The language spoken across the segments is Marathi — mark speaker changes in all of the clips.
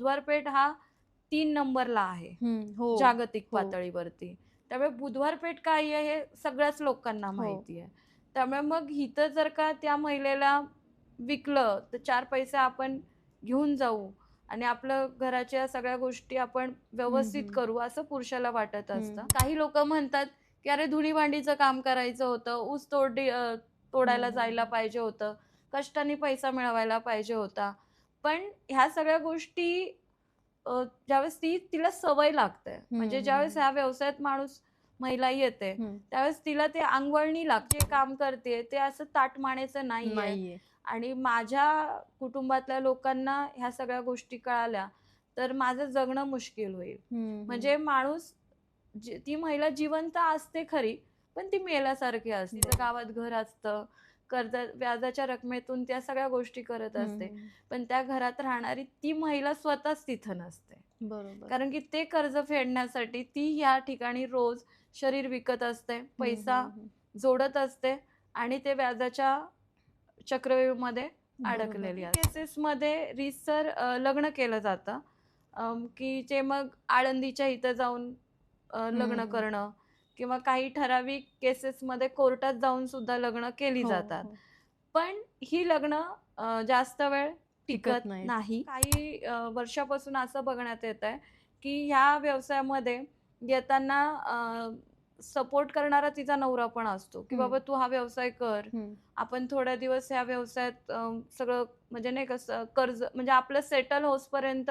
Speaker 1: बुधवार पेठ हा तीन नंबरला आहे
Speaker 2: हो
Speaker 1: जागतिक
Speaker 2: हो.
Speaker 1: पातळीवरती त्यामुळे बुधवार पेठ काय आहे हे सगळ्याच लोकांना
Speaker 2: हो.
Speaker 1: माहिती आहे त्यामुळे मग इथं जर का त्या महिलेला विकलं तर चार पैसे आपण घेऊन जाऊ आणि आपलं घराच्या सगळ्या गोष्टी आपण व्यवस्थित. करू असं पुरुषाला वाटत असतं. काही लोक म्हणतात की अरे धुणी भांडीचं काम करायचं होतं ऊस तोडी तोडायला. जायला पाहिजे होतं कष्टाने पैसा मिळवायला पाहिजे होता पण ह्या सगळ्या गोष्टी ज्यावेळेस ती तिला सवय लागते. म्हणजे. ज्यावेळेस ह्या व्यवसायात माणूस महिला येते त्यावेळेस तिला ते अंगवळणी लागते काम करते ते असं ताटमानेचं नाही आणि माझ्या कुटुंबातल्या लोकांना ह्या सगळ्या गोष्टी कळाल्या तर माझं जगणं मुश्किल होईल. म्हणजे माणूस ती महिला जिवंत असते खरी पण ती मेल्यासारखी असते. गावात घर असतं कर्ज व्याजाच्या रकमेतून त्या सगळ्या गोष्टी करत असते पण त्या घरात राहणारी ती महिला स्वतःच तिथं नसते
Speaker 2: बरोबर
Speaker 1: कारण की ते कर्ज फेडण्यासाठी ती या ठिकाणी रोज शरीर विकत असते पैसा. जोडत असते आणि ते व्याजाच्या चक्रव्यूहमध्ये. अडकलेली असते केसेसमध्ये रीतसर अ, लग्न केलं जातं की जे मग आळंदीच्या इथं जाऊन लग्न. करणं किंवा काही ठराविक केसेसमध्ये कोर्टात जाऊन सुद्धा लग्न केली
Speaker 2: हो,
Speaker 1: जातात
Speaker 2: हो.
Speaker 1: पण ही लग्न जास्त वेळ टिकत. नाही काही वर्षापासून असं बघण्यात येत आहे की ह्या व्यवसायामध्ये येताना सपोर्ट करणारा तिचा नवरा पण असतो की. बाबा तू हा व्यवसाय कर. आपण थोड्या दिवस ह्या व्यवसायात सगळं म्हणजे नाही कसं कर्ज म्हणजे आपलं सेटल होसपर्यंत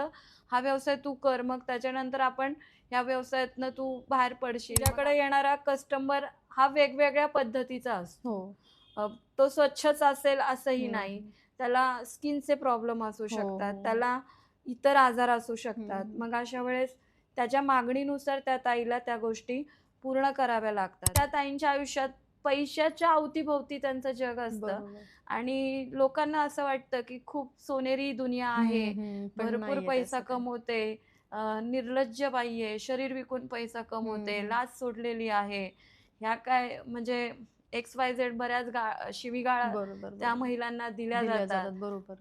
Speaker 1: हा व्यवसाय तू कर. मग त्याच्यानंतर आपण ह्या व्यवसायातनं तू बाहेर पडशील. तुझ्याकडे येणारा कस्टमर हा वेगवेगळ्या पद्धतीचा असतो.
Speaker 2: हो.
Speaker 1: तो स्वच्छच असेल असंही नाही. त्याला स्किनचे प्रॉब्लेम असू
Speaker 2: हो,
Speaker 1: शकतात. त्याला इतर आजार असू शकतात. मग अशा वेळेस त्याच्या मागणीनुसार त्या ताईला त्या गोष्टी पूर्ण कराव्या लागतात. त्या ताईंच्या आयुष्यात पैशाच्या अवतीभोवती त्यांचं जग असतं. आणि लोकांना असं वाटतं की खूप सोनेरी दुनिया आहे. भरपूर पैसा. कमवते. निर्लज्ज बाई आहे. शरीर विकून पैसा कमवते. लाच सोडलेली आहे. ह्या काय म्हणजे एक्स वाय झेड बऱ्याच गा शिवीगाळ त्या. महिलांना दिल्या
Speaker 2: जातात बरोबर.